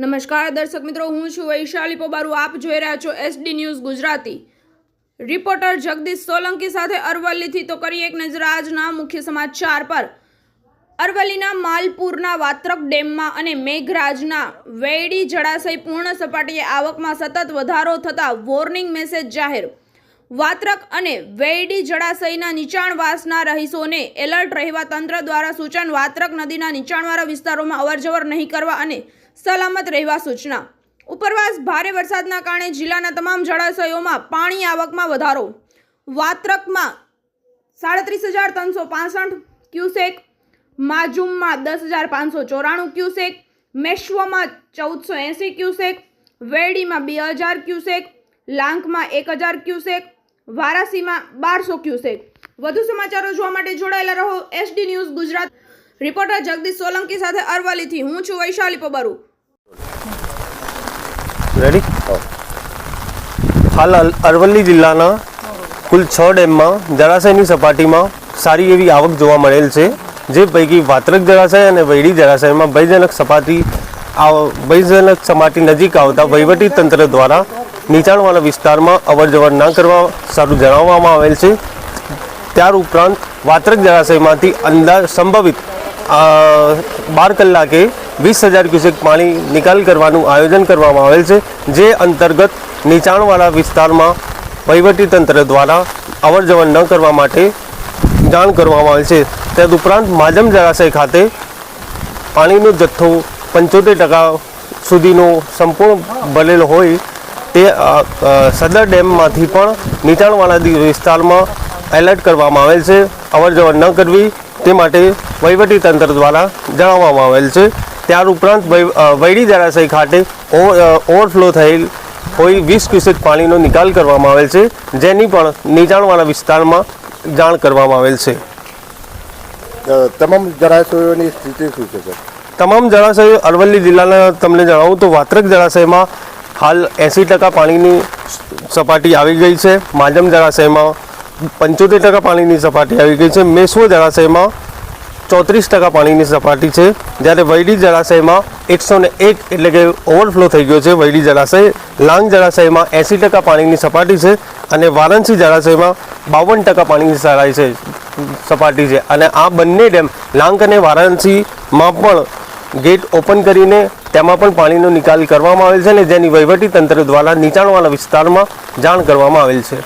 નમસ્કાર દર્શક મિત્રો, હું છું વૈશાલી પોબારુ. આપ જોઈ રહ્યા છો SD news Gujarati. Reporter Jagdish Solanki સાથે અરવલ્લીથી તો કરીએ એક નજર આજના મુખ્ય સમાચાર પર. અરવલ્લીના માલપુરના વાત્રક ડેમમાં અને મેઘરાજના વેડી જળાશય પૂર્ણ સપાટીએ આવકમાં સતત વધારો થતાં વોર્નિંગ મેસેજ જાહેર વાત્રક અને વેડી જળાશયના નીચાણવાસના રહીશોને એલર્ટ રહેવા તંત્ર દ્વારા સૂચન. વાત્રક નદીના નીચાણવાળા વિસ્તારોમાં અવરજવર નહીં કરવા અને સલામત રહેવા સૂચના. ઉપરવાસ ભારે વરસાદના કારણે જિલ્લાના તમામ જળાશયોમાં પાણી આવકમાં વધારો. વાત્રકમાં સાડત્રીસ હજાર ત્રણસો પાસઠ ક્યુસેક માજુમમાં દસ હજાર પાંચસો ચોરાણું ક્યુસેક, મેશ્વમાં ચૌદસો એંસી ક્યુસેક વેડીમાં બે હજાર ક્યુસેક, લાંકમાં એક હજાર ક્યુસેક વારાસીમાં બારસો ક્યુસેક. વધુ સમાચારો જોવા માટે જોડાયેલા રહો SD news Gujarat. Reporter Jagdish Solanki સાથે અરવલ્લીથી હું છું વૈશાલી પબરુ. રેડી હાલ અરવલ્લી જિલ્લાના કુલ છ ડેમમાં જળાશયની સપાટીમાં સારી એવી આવક જોવા મળેલ છે, જે પૈકી વાત્રક જળાશય અને વૈડી જળાશયમાં ભયજનક સપાટી ભયજનક સપાટી નજીક આવતા વહીવટી તંત્ર દ્વારા નીચાણવાળા વિસ્તારમાં અવરજવર ન કરવા સારું જણાવવામાં આવેલ છે. ત્યાર ઉપરાંત વાત્રક જળાશયમાંથી અંદાજ સંભવિત બાર કલાકે વીસ હજાર ક્યુસેક પાણી નિકાલ કરવાનું આયોજન કરવામાં આવેલ છે, જે અંતર્ગત નીચાણવાળા વિસ્તારમાં વહીવટીતંત્ર દ્વારા અવરજવર ન કરવા માટે જાણ કરવામાં આવેલ છે. તદ ઉપરાંત માજમ જળાશય ખાતે પાણીનો જથ્થો પંચોતેર ટકા સુધીનો સંપૂર્ણ ભરેલો હોય તે સદર ડેમમાંથી પણ નીચાણવાળા વિસ્તારમાં એલર્ટ કરવામાં આવેલ છે. અવર જવર ન કરવી તે માટે તંત્ર દ્વારા જણાવવામાં આવેલ છે. ત્યાર ઉપરાંત વૈડી જળાશય ખાતે ઓવરફ્લો થયેલ કોઈ વીસ ક્યુસેક પાણીનો નિકાલ કરવામાં આવેલ છે જેની પણ નીચાણવાળા વિસ્તારમાં જાણ કરવામાં આવેલ છે. તમામ જળાશયોની સ્થિતિ શું છે તમામ જળાશયો અરવલ્લી જિલ્લાના તમને જણાવું તો વાત્રક જળાશયમાં હાલ એંસી ટકા પાણીની સપાટી આવી ગઈ છે. માજમ જળાશયમાં પંચોતેર ટકા પાણીની સપાટી આવી ગઈ છે. મેસો જળાશયમાં ચોત્રીસ ટકા પાણીની સપાટી છે. જ્યારે વૈડી જળાશયમાં એકસો ને એક એટલે કે ઓવરફ્લો થઈ ગયો છે. વૈડી જળાશય, લાંગ જળાશયમાં એંસી ટકા પાણીની સપાટી છે અને વારાણસી જળાશયમાં બાવન ટકા પાણીની સરાઈ છે, સપાટી છે. અને આ બંને ડેમ લાંગ અને વારાણસીમાં પણ ગેટ ઓપન કરીને તેમાં પણ પાણીનો નિકાલ કરવામાં આવેલ છે અને જેની વહીવટી તંત્ર દ્વારા નીચાણવાળા વિસ્તારમાં જાણ કરવામાં આવેલ છે.